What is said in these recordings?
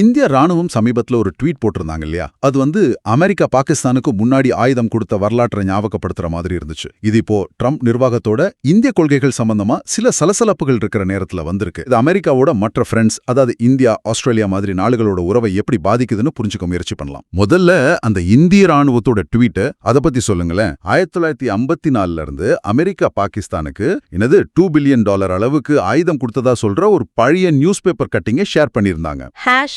இந்திய ராணுவம் சமீபத்தில் ஒரு ட்வீட் போட்டிருந்தாங்க இல்லையா அது வந்து அமெரிக்கா பாகிஸ்தானுக்கு முன்னாடி ஆயுதம் கொடுத்த வரலாற்றை ஞாபகப்படுத்துற மாதிரி இருந்துச்சு. இது இப்போ ட்ரம்ப் நிர்வாகத்தோட இந்திய கொள்கைகள் சம்பந்தமா சில சலசலப்புகள் இருக்கிற நேரத்தில் வந்திருக்கு. இது அமெரிக்காவோட மற்ற ஃப்ரெண்ட்ஸ் அதாவது இந்தியா ஆஸ்திரேலியா மாதிரி நாடுகளோட உறவை எப்படி பாதிக்குதுன்னு புரிஞ்சுக்க முயற்சி பண்ணலாம். முதல்ல அந்த இந்திய ராணுவத்தோட ட்வீட்டை அதை பத்தி சொல்லுங்களேன். ஆயிரத்தி தொள்ளாயிரத்தி ஐம்பத்தி நாலுல இருந்து அமெரிக்கா பாகிஸ்தானுக்கு என்னது டூ பில்லியன் டாலர் அளவுக்கு ஆயுதம் கொடுத்ததா சொல்ற ஒரு பழைய நியூஸ் பேப்பர் கட்டிங்கை ஷேர் பண்ணியிருந்தாங்க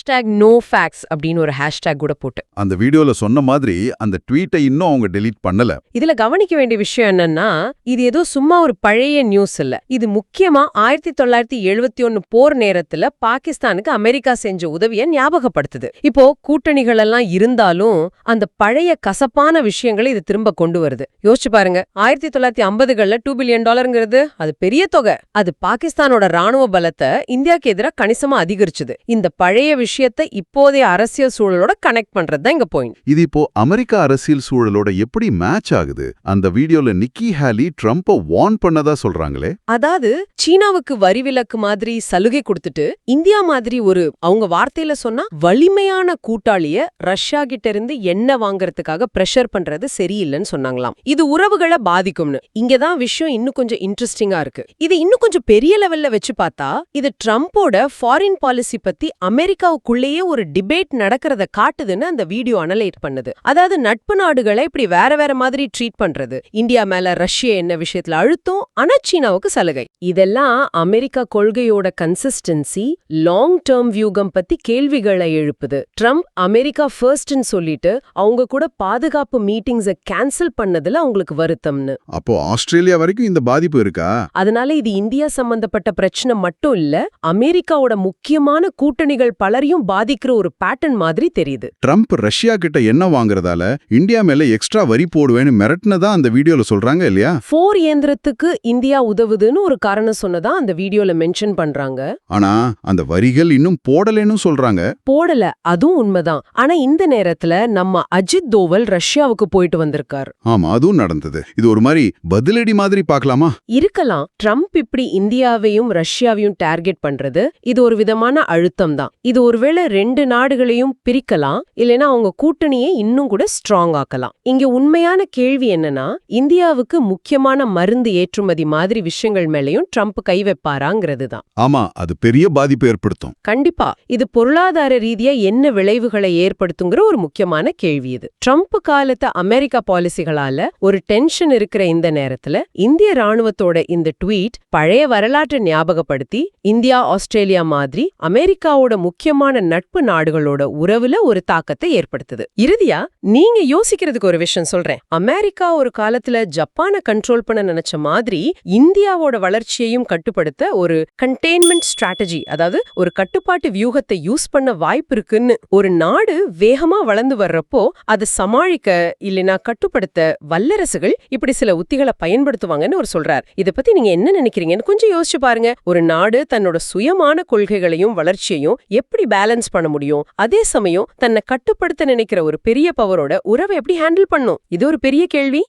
ஹேஷ்டேக் நோ ஃபேக்ஸ் அப்படின்னு ஒரு ஹேஷ்டேக் கூட போட்டு. அந்த வீடியோல சொன்ன மாதிரி அந்த ட்வீட்டை இன்னும் அவங்க டெலீட் பண்ணல. இதுல கவனிக்க வேண்டிய விஷயம் என்னன்னா இது ஏதோ சும்மா ஒரு பழைய நியூஸ் இல்ல. இது முக்கியமா ஆயிரத்தி தொள்ளாயிரத்தி எழுவத்தி ஒன்னு போர் நேரத்துல பாகிஸ்தானுக்கு அமெரிக்கா செஞ்ச உதவிய ஞாபகப்படுத்துது. இப்போ கூட்டணிகள் எல்லாம் இருந்தாலும் அந்த பழைய கசப்பான விஷயங்களை இது திரும்ப கொண்டு வருது. யோசிச்சு பாருங்க ஆயிரத்தி தொள்ளாயிரத்தி ஐம்பதுகள்ல டூ பில்லியன் டாலருங்கிறது அது பெரிய தொகை. அது பாகிஸ்தானோட ராணுவ பலத்தை இந்தியாக்கு எதிராக கணிசமா அதிகரிச்சுது. இந்த பழைய விஷயத்தை இப்போதைய அரசியல் சூழலோட கனெக்ட் பண்றது தான் இங்க பாயிண்ட் இது இப்போ அமெரிக்கா அரசியல் சூழலோட எப்படி மேட்ச் ஆகுது? அந்த வீடியோல நிக்கி ஹேலி ட்ரம்ப்ப வார்ன் பண்ணதா சொல்றாங்களே? அதாவது சீனாவுக்கு வரி விலக்கு மாதிரி சலுகை கொடுத்துட்டு இந்தியா மாதிரி ஒரு அவங்க வார்த்தையில சொன்னா வலிமையான கூட்டாளிய ரஷ்யா கிட்ட இருந்து எண்ணெய் வாங்குறதுக்காக பிரஷர் பண்றது சரியில்லைன்னு சொன்னாங்களாம். இது உறவுகளை பாதிக்கும்னு. இங்கதான் விஷயம் இன்னும் கொஞ்சம் இன்ட்ரெஸ்டிங்கா இருக்கு. இது இன்னும் கொஞ்சம் பெரிய லெவல்ல வச்சு பார்த்தா இது ட்ரம்போட ஃபாரின் பாலிசி பத்தி அமெரிக்காவுக்குள்ளேயே ஒரு டிபேட் நடக்கிறத காட்டுதுன்னு அந்த வீடியோ அனலைட் பண்ணுது. அதாவது நட்பு நாடுகளை இப்படி வேற வேற மாதிரி ட்ரீட் பண்றது. இந்தியா மேல ரஷ்யா என்ன விஷயத்துல அழுத்தம்? ஆனா சீனாவுக்கு சலுகை. இதெல்லாம் அமெரிக்கா கொள்கையோட கன்சிஸ்டன்சி லாங் டேர்ம் வியூகம் பத்தி கேள்விகளை எழுப்புது. ட்ரம்ப் அமெரிக்கா ஃபர்ஸ்ட்னு சொல்லிட்டு அவங்க கூட பாதுகாப்பு மீட்டிங்ஸ கேன்சல் பண்ணதுல அவங்களுக்கு வருத்தம்னு. அப்போ ஆஸ்திரேலியா வரைக்கும் இந்த பாதிப்பு இருக்கா? அதனால இது இந்தியா சம்பந்தப்பட்ட பிரச்சனை மட்டும் இல்ல அமெரிக்காவோட முக்கியமான கூட்டணிகள் பலரையும் பாதிக்கிற ஒரு பேட்டர்ன் மாதிரி தெரியுது. ட்ரம்ப் ரஷ்யா கிட்ட என்ன வாங்குறதால இந்தியா மேல எக்ஸ்ட்ரா வரி போடுவேன்னு மிரட்டினதா அந்த வீடியோல சொல்றாங்க இல்லையா? போர் இயந்திரத்துக்கு இந்தியா உதவுதுன்னு ஒரு காரணம் சொன்னதா அந்த வீடியோல மென்ஷன் பண்றாங்க. ஆனா அந்த வரிகள் இன்னும் போடலைன்னு சொல்றாங்க. போடல அதுவும் உண்மைதான். ஆனா இந்த நேரத்துல நம்ம அஜித் தோவல் ரஷ்யாவுக்கு போயிட்டு வந்திருக்கார். ஆமா அதுவும் நடந்தது. இது ஒரு மாதிரி பதிலடி மாதிரி பார்க்கலாமா? இருக்கலாம். ட்ரம்ப் இப்படி இந்தியாவையும் ரஷ்யாவையும் டார்கெட் பண்றது இது ஒரு விதமான அழுத்தம் தான் இது ஒருவேளை ரெண்டு நாடுகளையும் பிரிக்கலாம் இல்லைன்னா அவங்க கூட்டணியை இன்னும் கூட ஸ்ட்ராங் ஆக்கலாம். இங்க உண்மையான கேள்வி என்னன்னா இந்தியாவுக்கு முக்கியமான மருந்து ஏற்றுமதி மாதிரி விஷயங்கள் மேலயும் ட்ரம்ப் கை வைப்பாராங்கிறது தான் ஆமா அது பெரிய பாதிப்பு ஏற்படுத்தும். கண்டிப்பா இது பொருளாதார ரீதியா என்ன விளைவுகளை ஏற்படுத்துங்கிற ஒரு முக்கியமான கேள்வி இது. ட்ரம்ப் காலத்து அமெரிக்கா பாலிசிகளால ஒரு டென்ஷன் இருக்கிற இந்த நேரத்துல இந்திய ராணுவத்தோட இந்த ட்வீட் பழைய வரலாற்றை ஞாபகப்படுத்தி இந்தியா ஆஸ்திரேலியா மாதிரி அமெரிக்காவோட முக்கியமான நட்பு நாடுகளோட உறவுல ஒரு தாக்கத்தை ஏற்படுத்துது. இறுதியா நீங்க யோசிக்கிறதுக்கு ஒரு விஷயம் சொல்றேன். அமெரிக்கா ஒரு காலத்துல ஜப்பானை கண்ட்ரோல் பண்ண நினைச்ச மாதிரி இந்தியாவோட வளர்ச்சியையும் கட்டுப்படுத்த ஒரு கண்டெய்ன்மெண்ட் ஸ்ட்ராட்டஜி அதாவது ஒரு கட்டுப்பாட்டு வியூகத்தை யூஸ் பண்ண வாய்ப்பு இருக்குன்னு ஒரு நாடு வேகமா வளர்ந்து வர்றப்போ அதை சமாளிக்க இல்லைனா கட்டுப்படுத்த வல்லரசுகள் இப்படி சில உத்திகளை பயன்படுத்துவாங்கன்னு ஒரு சொல்றார். இதை பத்தி நீங்க என்ன நினைக்கிறீங்கன்னு கொஞ்சம் யோசிச்சு பாருங்க. ஒரு நாடு தன்னோட சுயமான கொள்கைகளையும் வளர்ச்சியையும் எப்படி பேலன்ஸ் பண்ண முடியும். அதே சமயம் தன்னை கட்டுப்படுத்த நினைக்கிற ஒரு பெரிய பவரோட உறவை எப்படி ஹேண்டில் பண்ணும்? இது ஒரு பெரிய கேள்வி.